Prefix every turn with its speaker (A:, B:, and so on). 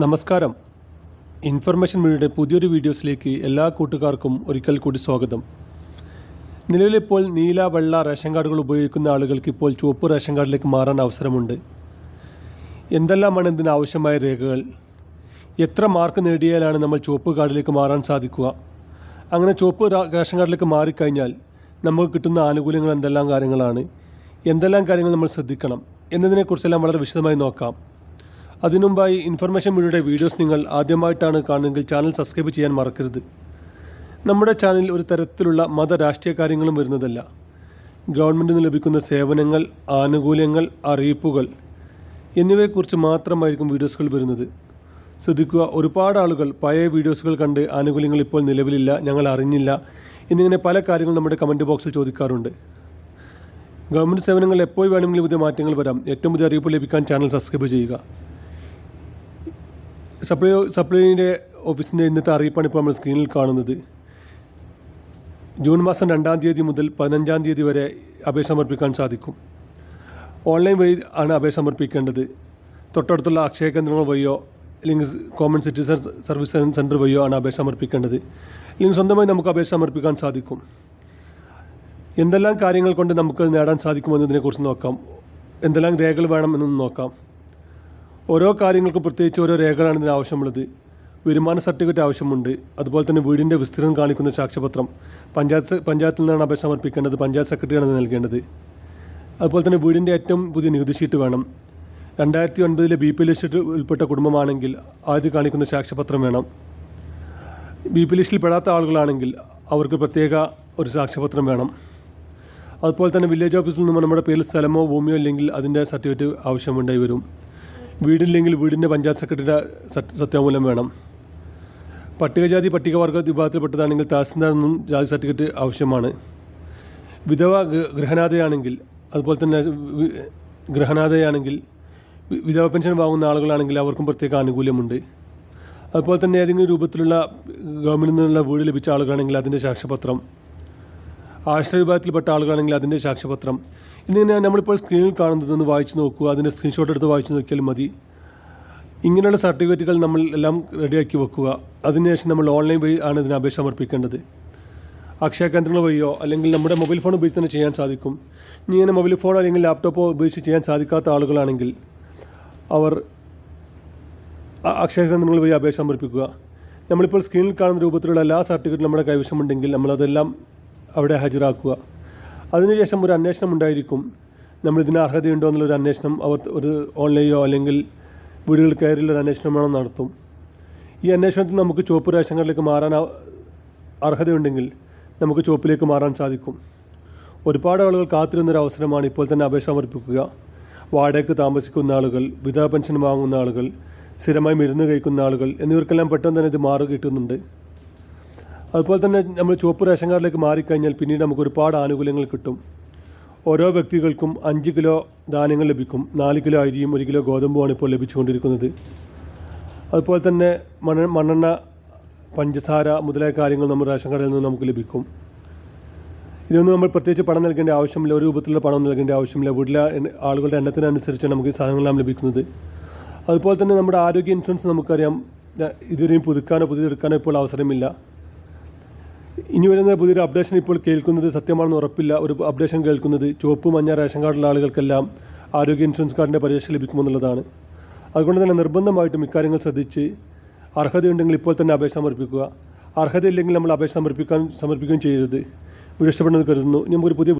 A: നമസ്കാരം. ഇൻഫർമേഷൻ മീഡിയയുടെ പുതിയൊരു വീഡിയോസിലേക്ക് എല്ലാ കൂട്ടുകാർക്കും ഒരിക്കൽ കൂടി സ്വാഗതം. നിലവിലിപ്പോൾ നീല വെള്ള റേഷൻ കാർഡുകൾ ഉപയോഗിക്കുന്ന ആളുകൾക്ക് ഇപ്പോൾ ചുവപ്പ് റേഷൻ കാർഡിലേക്ക് മാറാൻ അവസരമുണ്ട്. എന്തെല്ലാമാണ് ഇതിന് ആവശ്യമായ രേഖകൾ? എത്ര മാർക്ക് നേടിയാലാണ് നമ്മൾ ചുവപ്പ് കാർഡിലേക്ക് മാറാൻ സാധിക്കുക? അങ്ങനെ ചുവപ്പ് റേഷൻ കാർഡിലേക്ക് മാറിക്കഴിഞ്ഞാൽ നമുക്ക് കിട്ടുന്ന ആനുകൂല്യങ്ങൾ എന്തെല്ലാം കാര്യങ്ങളാണ്? എന്തെല്ലാം കാര്യങ്ങൾ നമ്മൾ ശ്രദ്ധിക്കണം? എന്നതിനെക്കുറിച്ചെല്ലാം വളരെ വിശദമായി നോക്കാം. അതിനുമുമ്പായി ഇൻഫർമേഷൻ മീഡിയയുടെ വീഡിയോസ് നിങ്ങൾ ആദ്യമായിട്ടാണ് കാണുന്നതെങ്കിൽ ചാനൽ സബ്സ്ക്രൈബ് ചെയ്യാൻ മറക്കരുത്. നമ്മുടെ ചാനലിൽ ഒരു തരത്തിലുള്ള മത രാഷ്ട്രീയ കാര്യങ്ങളും വരുന്നതല്ല. ഗവൺമെന്റിൽ നിന്ന് ലഭിക്കുന്ന സേവനങ്ങൾ ആനുകൂല്യങ്ങൾ അറിയിപ്പുകൾ എന്നിവയെക്കുറിച്ച് മാത്രമായിരിക്കും വീഡിയോസുകൾ വരുന്നത്. ശ്രദ്ധിക്കുക ഒരുപാട് ആളുകൾ പഴയ വീഡിയോസുകൾ കണ്ട് ആനുകൂല്യങ്ങൾ ഇപ്പോൾ നിലവിലില്ല ഞങ്ങൾ അറിഞ്ഞില്ല എന്നിങ്ങനെ പല കാര്യങ്ങളും നമ്മുടെ കമന്റ് ബോക്സിൽ ചോദിക്കാറുണ്ട്. ഗവൺമെന്റ് സേവനങ്ങൾ എപ്പോൾ വേണമെങ്കിലും പുതിയ മാറ്റങ്ങൾ വരാം. ഏറ്റവും പുതിയ അറിയിപ്പ് ലഭിക്കാൻ ചാനൽ സബ്സ്ക്രൈബ് ചെയ്യുക. സപ്ലൈ സപ്ലൈന്റെ ഓഫീസിന്റെ ഇന്നത്തെ അറിയിപ്പാണ് ഇപ്പോൾ നമ്മൾ സ്ക്രീനിൽ കാണുന്നത്. ജൂൺ മാസം രണ്ടാം തീയതി മുതൽ പതിനഞ്ചാം തീയതി വരെ അപേക്ഷ സമർപ്പിക്കാൻ സാധിക്കും. ഓൺലൈൻ വഴി ആണ് അപേക്ഷ സമർപ്പിക്കേണ്ടത്. തൊട്ടടുത്തുള്ള അക്ഷയ കേന്ദ്രങ്ങൾ വഴിയോ അല്ലെങ്കിൽ കോമൺ സിറ്റിസൺ സർവീസ് സെന്റർ വഴിയോ ആണ് അപേക്ഷ സമർപ്പിക്കേണ്ടത്. അല്ലെങ്കിൽ സ്വന്തമായി നമുക്ക് അപേക്ഷ സമർപ്പിക്കാൻ സാധിക്കും. എന്തെല്ലാം കാര്യങ്ങൾ കൊണ്ട് നമുക്ക് നേടാൻ സാധിക്കുമെന്നതിനെക്കുറിച്ച് നോക്കാം. എന്തെല്ലാം രേഖകൾ വേണമെന്നൊന്ന് നോക്കാം. ഓരോ കാര്യങ്ങൾക്കും പ്രത്യേകിച്ച് ഓരോ രേഖകളാണ് ഇതിന് ആവശ്യമുള്ളത്. വരുമാന സർട്ടിഫിക്കറ്റ് ആവശ്യമുണ്ട്. അതുപോലെ തന്നെ വീടിന്റെ വിസ്തീർണം കാണിക്കുന്ന സാക്ഷ്യപത്രം. പഞ്ചായത്ത് പഞ്ചായത്തിൽ നിന്നാണ് അപേക്ഷ സമർപ്പിക്കേണ്ടത്. പഞ്ചായത്ത് സെക്രട്ടറിയാണ് നൽകേണ്ടത്. അതുപോലെ തന്നെ വീടിന്റെ ഏറ്റവും പുതിയ നികുതി ഷീറ്റ് വേണം. രണ്ടായിരത്തി ഒൻപതിലെ ബി പി ലിസ്റ്റിൽ ഉൾപ്പെട്ട കുടുംബമാണെങ്കിൽ ആദ്യം കാണിക്കുന്ന സാക്ഷ്യപത്രം വേണം. ബി പി ലിസ്റ്റിൽ പെടാത്ത ആളുകളാണെങ്കിൽ അവർക്ക് പ്രത്യേക ഒരു സാക്ഷ്യപത്രം വേണം. അതുപോലെ തന്നെ വില്ലേജ് ഓഫീസിൽ നിന്ന് നമ്മുടെ പേരിൽ സ്ഥലമോ ഭൂമിയോ ഇല്ലെങ്കിൽ അതിന്റെ സർട്ടിഫിക്കറ്റ് ആവശ്യമുണ്ടായി വരും. വീടില്ലെങ്കിൽ വീടിന്റെ പഞ്ചായത്ത് സെക്രട്ടറിയുടെ സത്യ- സത്യാമൂലം വേണം. പട്ടികജാതി പട്ടികവർഗ വിഭാഗത്തിൽപ്പെട്ടതാണെങ്കിൽ തഹസിൽദാർ നിന്നും ജാതി സർട്ടിഫിക്കറ്റ് ആവശ്യമാണ്. വിധവ ഗൃഹനാഥയാണെങ്കിൽ അതുപോലെ തന്നെ ഗൃഹനാഥയാണെങ്കിൽ വിധവ പെൻഷൻ വാങ്ങുന്ന ആളുകളാണെങ്കിൽ അവർക്കും പ്രത്യേക ആനുകൂല്യമുണ്ട്. അതുപോലെ തന്നെ ഏതെങ്കിലും രൂപത്തിലുള്ള ഗവൺമെന്റിൽ നിന്നുള്ള വീട് ലഭിച്ച ആളുകളാണെങ്കിൽ അതിന്റെ സാക്ഷ്യപത്രം. ആശ്രയ വിഭാഗത്തിൽപ്പെട്ട ആളുകളാണെങ്കിൽ അതിന്റെ സാക്ഷ്യപത്രം. എന്നിങ്ങനെ നമ്മളിപ്പോൾ സ്ക്രീനിൽ കാണുന്നതെന്ന് വായിച്ച് നോക്കുക അതിന്റെ സ്ക്രീൻഷോട്ട് എടുത്ത് വായിച്ച് നോക്കിയാൽ മതി. ഇങ്ങനെയുള്ള സർട്ടിഫിക്കറ്റുകൾ നമ്മൾ എല്ലാം റെഡിയാക്കി വെക്കുക. അതിനുശേഷം നമ്മൾ ഓൺലൈൻ വഴി ആണ് ഇതിന് അപേക്ഷ സമർപ്പിക്കേണ്ടത്. അക്ഷയ കേന്ദ്രങ്ങൾ വഴിയോ അല്ലെങ്കിൽ നമ്മുടെ മൊബൈൽ ഫോൺ ഉപയോഗിച്ച് തന്നെ ചെയ്യാൻ സാധിക്കും. ഇങ്ങനെ മൊബൈൽ ഫോൺ അല്ലെങ്കിൽ ലാപ്ടോപ്പോ ഉപയോഗിച്ച് ചെയ്യാൻ സാധിക്കാത്ത ആളുകളാണെങ്കിൽ അവർ അക്ഷയ കേന്ദ്രങ്ങൾ വഴി അപേക്ഷ സമർപ്പിക്കുക. നമ്മളിപ്പോൾ സ്ക്രീനിൽ കാണുന്ന രൂപത്തിലുള്ള എല്ലാ സർട്ടിഫിക്കറ്റും നമ്മുടെ കൈവശമുണ്ടെങ്കിൽ നമ്മളതെല്ലാം അവിടെ ഹാജരാക്കുക. അതിനുശേഷം ഒരു അന്വേഷണം ഉണ്ടായിരിക്കും. നമ്മൾ ഇതിന് അർഹതയുണ്ടോ എന്നുള്ളൊരു അന്വേഷണം അവർ ഒരു ഓൺലൈനോ അല്ലെങ്കിൽ വീടുകളിൽ കയറിയുള്ള ഒരു അന്വേഷണമാണോ നടത്തും. ഈ അന്വേഷണത്തിൽ നമുക്ക് ചുവപ്പ് കാർഡിലേക്ക് മാറാൻ അർഹതയുണ്ടെങ്കിൽ നമുക്ക് ചുവപ്പിലേക്ക് മാറാൻ സാധിക്കും. ഒരുപാട് ആളുകൾ കാത്തിരുന്നൊരു അവസരമാണ് ഇപ്പോൾ തന്നെ അപേക്ഷ സമർപ്പിക്കുക. വാടകയ്ക്ക് താമസിക്കുന്ന ആളുകൾ വിധവ പെൻഷൻ വാങ്ങുന്ന ആളുകൾ സ്ഥിരമായി മരുന്ന് കഴിക്കുന്ന ആളുകൾ എന്നിവർക്കെല്ലാം പെട്ടെന്ന് തന്നെ ഇത് മാറി കിട്ടുന്നുണ്ട്. അതുപോലെ തന്നെ നമ്മൾ ചുവപ്പ് റേഷൻ കാർഡിലേക്ക് മാറിക്കഴിഞ്ഞാൽ പിന്നീട് നമുക്ക് ഒരുപാട് ആനുകൂല്യങ്ങൾ കിട്ടും. ഓരോ വ്യക്തികൾക്കും അഞ്ച് കിലോ ധാന്യങ്ങൾ ലഭിക്കും. നാല് കിലോ അരിയും ഒരു കിലോ ഗോതമ്പുമാണ് ഇപ്പോൾ ലഭിച്ചുകൊണ്ടിരിക്കുന്നത്. അതുപോലെ തന്നെ മണ്ണ മണ്ണെണ്ണ പഞ്ചസാര മുതലായ കാര്യങ്ങൾ നമ്മൾ റേഷൻ കടയിൽ നിന്ന് നമുക്ക് ലഭിക്കും. ഇതൊന്നും നമ്മൾ പ്രത്യേകിച്ച് പണം നൽകേണ്ട ആവശ്യമില്ല. ഒരു രൂപത്തിലുള്ള പണം നൽകേണ്ട ആവശ്യമില്ല. വീട്ടിലെ ആളുകളുടെ എണ്ണത്തിനനുസരിച്ചാണ് നമുക്ക് ഈ സാധനങ്ങളെല്ലാം ലഭിക്കുന്നത്. അതുപോലെ തന്നെ നമ്മുടെ ആരോഗ്യ ഇൻഷുറൻസ് നമുക്കറിയാം. ഇതുവരെയും പുതുക്കാനോ പുതിയതെടുക്കാനോ ഇപ്പോൾ അവസരമില്ല. ഇനി വരുന്ന പുതിയൊരു അപ്ഡേഷൻ ഇപ്പോൾ കേൾക്കുന്നത് സത്യമാണെന്ന് ഉറപ്പില്ല. ഒരു അപ്ഡേഷൻ കേൾക്കുന്നത്. ചുവപ്പ് മഞ്ഞ റേഷൻ കാർഡുള്ള ആളുകൾക്കെല്ലാം ആരോഗ്യ ഇൻഷുറൻസ് കാർഡിന്റെ പരീക്ഷ ലഭിക്കുമെന്നുള്ളതാണ്. അതുകൊണ്ട് തന്നെ നിർബന്ധമായിട്ടും ഇക്കാര്യങ്ങൾ ശ്രദ്ധിച്ച് അർഹതയുണ്ടെങ്കിൽ ഇപ്പോൾ തന്നെ അപേക്ഷ സമർപ്പിക്കുക. അർഹതയില്ലെങ്കിൽ നമ്മൾ അപേക്ഷ സമർപ്പിക്കാൻ സമർപ്പിക്കുകയും ചെയ്യരുത്. വീഡിയോ ഇഷ്ടപ്പെടുന്നത് കരുതുന്നു. ഇനി നമുക്കൊരു പുതിയ